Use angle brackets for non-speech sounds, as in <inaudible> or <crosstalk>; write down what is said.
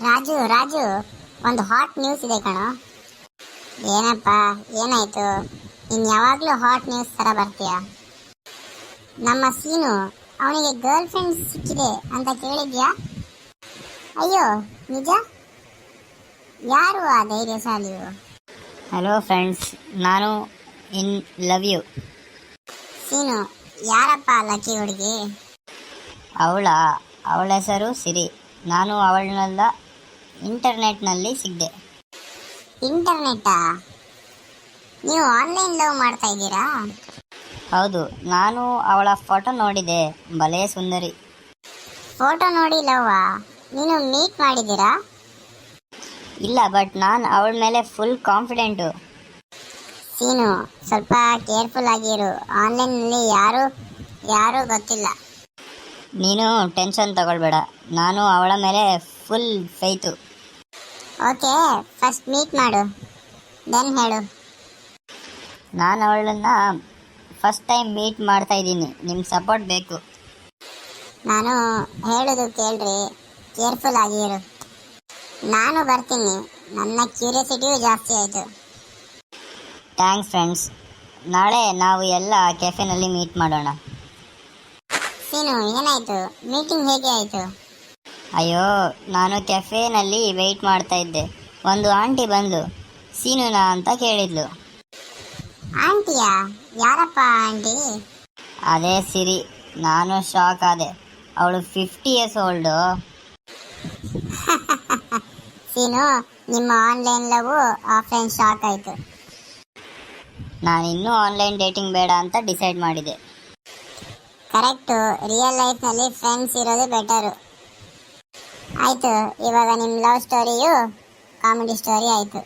ರಾಜು ರಾಜು ಒಂದು hot news ಇದೆ ಕಣೋ. ಏನಪ್ಪ ಏನಾಯ್ತು? ನೀನ್ ಯಾವಾಗಲೂ ಹಾಟ್ ನ್ಯೂಸ್ ತರ ಬರ್ತೀಯ? ನಮ್ಮ ಸೀನು ಅವನಿಗೆ ಗರ್ಲ್ ಫ್ರೆಂಡ್ ಸಿಕ್ಕಿದೆ ಅಂತ ಕೇಳಿದ್ಯಾ? ಅಯ್ಯೋ ನಿಜ? ಯಾರು ಆ ಧೈರ್ಯಶಾಲಿಯು? ಹಲೋ ಫ್ರೆಂಡ್ಸ್ ನಾನು ಇನ್ ಲವ್ ಯು ಸೀನು ಯಾರಪ್ಪ ಲಕ್ಕಿ ಹುಡುಗಿ? ಅವಳ ಅವಳ ಹೆಸರು ಸಿರಿ. ನಾನು ಅವಳನ್ನೆಲ್ಲ ಇಂಟರ್ನೆಟ್ನಲ್ಲಿ ಸಿಗ್ದೆ. ಇಂಟರ್ನೆಟ್ಟಾ ನೀವು ಆನ್ಲೈನ್ ಲವ್ ಮಾಡ್ತಾ ಇದ್ದೀರಾ? ಹೌದು ನಾನು ಅವಳ ಫೋಟೋ ನೋಡಿದೆ ಭಲೇ ಸುಂದರಿ. ಫೋಟೋ ನೋಡಿ ಲವ್ವಾ ನೀನು ಮೀಟ್ ಮಾಡಿದ್ದೀರಾ? ಇಲ್ಲ ಬಟ್ ನಾನು ಅವಳ ಮೇಲೆ ಫುಲ್ ಕಾನ್ಫಿಡೆಂಟು. ಸೀನು ಸ್ವಲ್ಪ ಕೇರ್ಫುಲ್ ಆಗಿರು. ಆನ್ಲೈನ್ನಲ್ಲಿ ಯಾರು ಯಾರೂ ಗೊತ್ತಿಲ್ಲ. ನೀನು ಟೆನ್ಷನ್ ತಗೊಳ್ಬೇಡ. ನಾನು ಅವಳ ಮೇಲೆ full faith okay first meet ಮಾಡು. ದೆನ್ ಹೇಳು. ನಾನು ಅವಳನ್ನ ಫಸ್ಟ್ ಟೈಮ್ ಮೀಟ್ ಮಾಡ್ತಾ ಇದ್ದೀನಿ. ನಿಮ್ಮ ಸಪೋರ್ಟ್ ಬೇಕು. ನಾನು ಹೇಳೋದು ಕೇಳ್ರಿ. ಕೇರ್ಫುಲ್ ಆಗಿರು ನಾನು ಬರ್ತೀನಿ. ನನ್ನ ಕ್ಯೂರಿಯಾಸಿಟಿಯೂ ಜಾಸ್ತಿ ಆಯಿತು. ಥ್ಯಾಂಕ್ಸ್ ಫ್ರೆಂಡ್ಸ್ ನಾಳೆ ನಾವು ಎಲ್ಲ ಕೆಫೆನಲ್ಲಿ ಮೀಟ್ ಮಾಡೋಣ. ಸೀನು ಏನಾಯಿತು? ಮೀಟಿಂಗ್ ಹೇಗೆ ಆಯಿತು? ಅಯ್ಯೋ ನಾನು ಕೆಫೆನಲ್ಲಿ ವೆಯ್ಟ್ ಮಾಡ್ತಾ ಇದ್ದೆ. ಒಂದು ಆಂಟಿ ಬಂದು ಸೀನುನಾ ಅಂತ ಕೇಳಿದ್ಲು. ಆಂಟಿಯಾ? ಯಾರಪ್ಪ ಆಂಟಿ? ಅದೇ ಸಿರಿ. ನಾನು ಶಾಕ್ ಆದೆ. ಅವಳು ಫಿಫ್ಟಿ ಇಯರ್ಸ್ ಓಲ್ಡು. <laughs> ಸೀನು ನಿಮ್ಮ ಆನ್ಲೈನ್ ಲವ್ ಆಫ್ಲೈನ್ ಶಾಕ್ ಆಯಿತು. ನಾನು ಇನ್ನೂ ಆನ್ಲೈನ್ ಡೇಟಿಂಗ್ ಬೇಡ ಅಂತ ಡಿಸೈಡ್ ಮಾಡಿದೆ. ಕರೆಕ್ಟ್. ರಿಯಲ್ ಲೈಫ್ನಲ್ಲಿ ಫ್ರೆಂಡ್ಸ್ ಇರೋದು ಬೆಟರ್ ಆಯಿತು ಇವಾಗ ನಿಮ್ಮ ಲವ್ ಸ್ಟೋರಿಯು ಕಾಮಿಡಿ ಸ್ಟೋರಿ ಆಯಿತು.